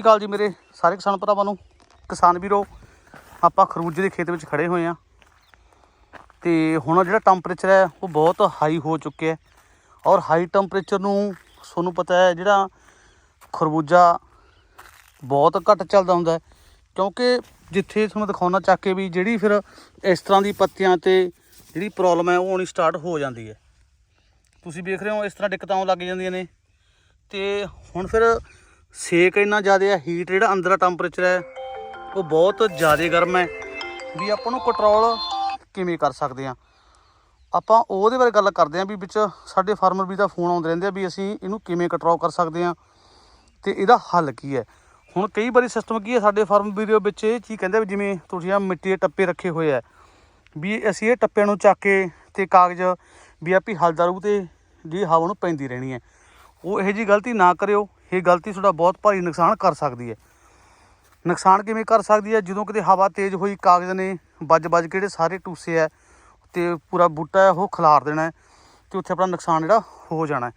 ਸਤਿ ਸ਼੍ਰੀ ਅਕਾਲ ਜੀ ਮੇਰੇ ਸਾਰੇ ਕਿਸਾਨ ਭਰਾਵਾਂ ਨੂੰ, ਕਿਸਾਨ ਵੀਰੋ, ਆਪਾਂ ਖਰਬੂਜੇ ਦੇ ਖੇਤ ਵਿੱਚ ਖੜੇ ਹੋਏ ਆ ਤੇ ਹੁਣ ਜਿਹੜਾ ਟੈਂਪਰੇਚਰ ਹੈ, ਉਹ ਬਹੁਤ ਹਾਈ ਹੋ ਚੁੱਕਿਆ ਹੈ ਔਰ ਹਾਈ ਟੈਂਪਰੇਚਰ ਨੂੰ ਤੁਹਾਨੂੰ ਪਤਾ ਹੈ, ਜਿਹੜਾ ਖਰਬੂਜਾ ਬਹੁਤ ਘੱਟ ਚੱਲਦਾ ਹੁੰਦਾ ਹੈ। ਕਿਉਂਕਿ ਜਿੱਥੇ ਤੁਹਾਨੂੰ ਦਿਖਾਉਣਾ ਚੱਕ ਕੇ ਵੀ ਜਿਹੜੀ ਫਿਰ ਇਸ ਤਰ੍ਹਾਂ ਦੀ ਪੱਤੀਆਂ ਤੇ ਜਿਹੜੀ ਪ੍ਰੋਬਲਮ ਹੈ, ਉਹ ਆਉਣੀ ਸਟਾਰਟ ਹੋ ਜਾਂਦੀ ਹੈ। ਤੁਸੀਂ ਵੇਖ ਰਹੇ ਹੋ, ਇਸ ਤਰ੍ਹਾਂ ਦਿੱਕਤਾਂ ਆਉਣ ਲੱਗ ਜਾਂਦੀਆਂ ਨੇ। ਤੇ ਹੁਣ ਫਿਰ ਸੇਕ ਇੰਨਾ ਜ਼ਿਆਦਾ ਹੈ ਹੀਟ ਜਿਹੜਾ ਅੰਦਰ ਦਾ ਟੈਂਪਰੇਚਰ ਹੈ, ਉਹ ਬਹੁਤ ਜ਼ਿਆਦਾ ਗਰਮ ਹੈ। ਵੀ ਆਪਾਂ ਨੂੰ ਕੰਟਰੋਲ ਕਿਵੇਂ ਕਰ ਸਕਦੇ ਹਾਂ? ਆਪਾਂ ਉਹਦੇ ਬਾਰੇ ਗੱਲ ਕਰਦੇ ਹਾਂ ਵੀ ਵਿੱਚ ਸਾਡੇ ਫਾਰਮਰ ਵੀ ਦਾ ਫੋਨ ਆਉਂਦੇ ਰਹਿੰਦੇ ਆ ਵੀ ਅਸੀਂ ਇਹਨੂੰ ਕਿਵੇਂ ਕੰਟਰੋਲ ਕਰ ਸਕਦੇ ਹਾਂ ਤੇ ਇਹਦਾ ਹੱਲ ਕੀ ਹੈ? ਹੁਣ ਕਈ ਵਾਰੀ ਸਿਸਟਮ ਕੀ ਹੈ, ਸਾਡੇ ਫਾਰਮ ਵੀਡੀਓ ਵਿੱਚ ਇਹ ਚੀਜ਼ ਕਹਿੰਦੇ ਵੀ ਜਿਵੇਂ ਤੁਸੀਂ ਆ ਮਿੱਟੀ ਦੇ ਟੱਪੇ ਰੱਖੇ ਹੋਏ ਆ, ਵੀ ਅਸੀਂ ਇਹ ਟੱਪਿਆਂ ਨੂੰ ਚੱਕ ਕੇ ਤੇ ਕਾਗਜ਼ ਵੀ ਆਪੀ ਹਲਦਾ ਰਹੂ ਤੇ ਜਿਹੜੀ ਹਵਾ ਨੂੰ ਪੈਂਦੀ ਰਹਿਣੀ ਹੈ। ਉਹ ਇਹੋ ਜੀ ਗਲਤੀ ਨਾ ਕਰਿਓ ਇਹ ਗਲਤੀ ਤੁਹਾਡਾ ਬਹੁਤ ਭਾਰੀ ਨੁਕਸਾਨ ਕਰ ਸਕਦੀ ਹੈ। ਨੁਕਸਾਨ ਕਿਵੇਂ ਕਰ ਸਕਦੀ ਹੈ? ਜਦੋਂ ਕਿਤੇ ਹਵਾ ਤੇਜ਼ ਹੋਈ, ਕਾਗਜ਼ ਨੇ ਵੱਜ ਵੱਜ ਕੇ ਜਿਹੜੇ ਸਾਰੇ ਟੂਸੇ ਆ ਤੇ ਪੂਰਾ ਬੂਟਾ ਉਹ ਖਿਲਾਰ ਦੇਣਾ ਹੈ ਤੇ ਉੱਥੇ ਆਪਣਾ ਨੁਕਸਾਨ ਜਿਹੜਾ ਹੋ ਜਾਣਾ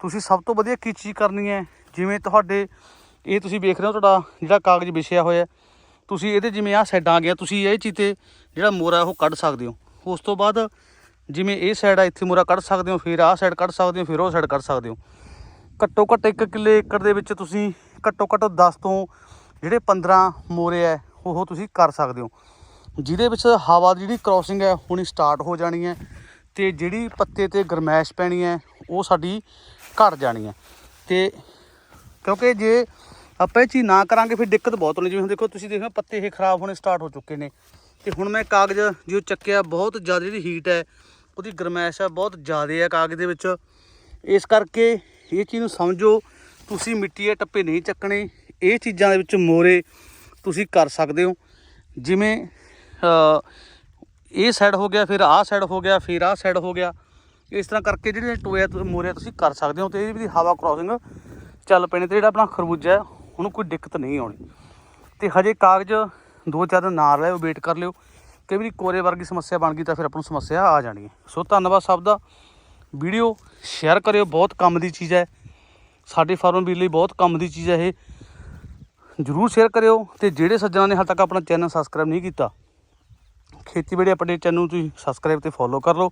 ਤੁਸੀਂ ਸਭ ਤੋਂ ਵਧੀਆ ਕੀ ਚੀਜ਼ ਕਰਨੀ ਹੈ? ਜਿਵੇਂ ਤੁਹਾਡੇ, ਇਹ ਤੁਸੀਂ ਵੇਖ ਰਹੇ ਹੋ ਤੁਹਾਡਾ ਜਿਹੜਾ ਕਾਗਜ਼ ਵਿਛਿਆ ਹੋਇਆ ਤੁਸੀਂ ਇਹਦੇ ਜਿਵੇਂ ਆਹ ਸਾਈਡਾਂ ਆ ਗਿਆ ਤੁਸੀਂ ਇਹ ਚੀਜ਼ ਤੇ ਜਿਹੜਾ ਮੋਰਾ ਉਹ ਕੱਢ ਸਕਦੇ ਹੋ। ਉਸ ਤੋਂ ਬਾਅਦ ਜਿਵੇਂ ਇਹ ਸਾਈਡ ਆ, ਇੱਥੇ ਮੋਰਾ ਕੱਢ ਸਕਦੇ ਹੋ, ਫਿਰ ਆਹ ਸਾਈਡ ਕੱਢ ਸਕਦੇ ਹੋ, ਫਿਰ ਉਹ ਸਾਈਡ ਕੱਢ ਸਕਦੇ ਹੋ। ਘੱਟੋ ਘੱਟ 1 ਕਿੱਲੇ ਏਕੜ ਦੇ ਵਿੱਚ ਤੁਸੀਂ ਘੱਟੋ ਘੱਟ 10 ਤੋਂ ਜਿਹੜੇ 15 ਮੋਰੇ ਹੈ, ਉਹ ਤੁਸੀਂ ਕਰ ਸਕਦੇ ਹੋ। ਜਿਹਦੇ ਵਿੱਚ ਹਵਾ ਦੀ ਜਿਹੜੀ ਕ੍ਰੋਸਿੰਗ ਹੈ, ਹੁਣੀ ਸਟਾਰਟ ਹੋ ਜਾਣੀ ਹੈ ਤੇ ਜਿਹੜੀ ਪੱਤੇ ਤੇ ਗਰਮੈਸ਼ ਪੈਣੀ ਹੈ, ਉਹ ਸਾਡੀ ਘਟ ਜਾਣੀ ਹੈ। ਤੇ ਕਿਉਂਕਿ ਜੇ ਆਪਾਂ ਇਹ ਚੀਜ਼ ਨਾ ਕਰਾਂਗੇ, ਫਿਰ ਦਿੱਕਤ ਬਹੁਤ ਹੋਣੀ ਜਿਵੇਂ ਹੁਣ ਦੇਖੋ, ਤੁਸੀਂ ਦੇਖੋ ਪੱਤੇ ਇਹ ਖਰਾਬ ਹੋਣੇ ਸਟਾਰਟ ਹੋ ਚੁੱਕੇ ਨੇ। ਤੇ ਹੁਣ ਮੈਂ ਕਾਗਜ਼ ਜੋ ਚੱਕਿਆ, ਬਹੁਤ ਜ਼ਿਆਦਾ ਜਿਹੜੀ ਹੀਟ ਹੈ, ਉਹਦੀ ਗਰਮੈਸ਼ ਹੈ, ਬਹੁਤ ਜ਼ਿਆਦਾ ਹੈ ਕਾਗਜ਼ ਦੇ ਵਿੱਚ। ਇਸ ਕਰਕੇ ਇਹ ਚੀਜ਼ ਨੂੰ ਸਮਝੋ, ਤੁਸੀਂ ਮਿੱਟੀ ਦੇ ਟੱਪੇ ਨਹੀਂ ਚੱਕਣੇ, ਇਹ ਚੀਜ਼ਾਂ ਦੇ ਵਿੱਚ ਮੋਰੇ ਤੁਸੀਂ ਕਰ ਸਕਦੇ ਹੋ। ਜਿਵੇਂ ਇਹ ਸਾਈਡ ਹੋ ਗਿਆ, ਫਿਰ ਆਹ ਸਾਈਡ ਹੋ ਗਿਆ, ਫਿਰ ਆਹ ਸਾਈਡ ਹੋ ਗਿਆ। ਇਸ ਤਰ੍ਹਾਂ ਕਰਕੇ ਜਿਹੜੇ ਟੋਇਆ ਆ ਤੁਸੀਂ ਮੋਰੇ ਤੁਸੀਂ ਕਰ ਸਕਦੇ ਹੋ ਤੇ ਇਹਦੀ ਵੀ ਹਵਾ ਕ੍ਰੋਸਿੰਗ ਚੱਲ ਪੈਣੇ ਤੇ ਜਿਹੜਾ ਆਪਣਾ ਖਰਬੂਜਾ ਹੈ, ਉਹਨੂੰ ਕੋਈ ਦਿੱਕਤ ਨਹੀਂ ਆਉਣੀ। ਤੇ ਹਜੇ ਕਾਗਜ਼ ਦੋ ਚਾਰ ਦਿਨ ਨਾਲ ਲਿਓ ਵੇਟ ਕਰ ਲਿਓ। ਕਈ ਵਾਰੀ ਕੋਰੇ ਵਰਗੀ ਸਮੱਸਿਆ ਬਣ ਗਈ ਤਾਂ ਫਿਰ ਆਪਾਂ ਨੂੰ ਸਮੱਸਿਆ ਆ ਜਾਣੀ ਹੈ। ਸੋ ਧੰਨਵਾਦ ਸਭ ਦਾ। ਵੀਡੀਓ ਸ਼ੇਅਰ ਕਰਿਓ, ਬਹੁਤ ਕੰਮ ਦੀ ਚੀਜ਼ ਹੈ। ਸਾਡੇ ਫਾਰਮ ਵੀਰ ਲਈ ਬਹੁਤ ਕੰਮ ਦੀ ਚੀਜ਼ ਹੈ ਇਹ। ਜਰੂਰ ਸ਼ੇਅਰ ਕਰਿਓ ਤੇ ਜਿਹੜੇ ਸੱਜਣਾ ਨੇ ਹਾਲ ਤੱਕ ਆਪਣਾ ਚੈਨਲ ਸਬਸਕ੍ਰਾਈਬ ਨਹੀਂ ਕੀਤਾ, ਖੇਤੀਬਾੜੀ ਆਪਣੇ ਚੈਨਲ ਨੂੰ ਤੁਸੀਂ ਸਬਸਕ੍ਰਾਈਬ ਤੇ ਫੋਲੋ ਕਰ ਲਓ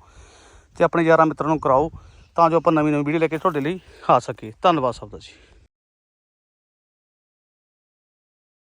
ਤੇ ਆਪਣੇ ਯਾਰਾਂ ਮਿੱਤਰਾਂ ਨੂੰ ਕਰਾਓ ਤਾਂ ਜੋ ਆਪਾਂ ਨਵੀਂ ਨਵੀਂ ਵੀਡੀਓ ਲੈ ਕੇ ਤੁਹਾਡੇ ਲਈ ਆ ਸਕੀਏ। ਧੰਨਵਾਦ ਸਭ ਦਾ ਜੀ।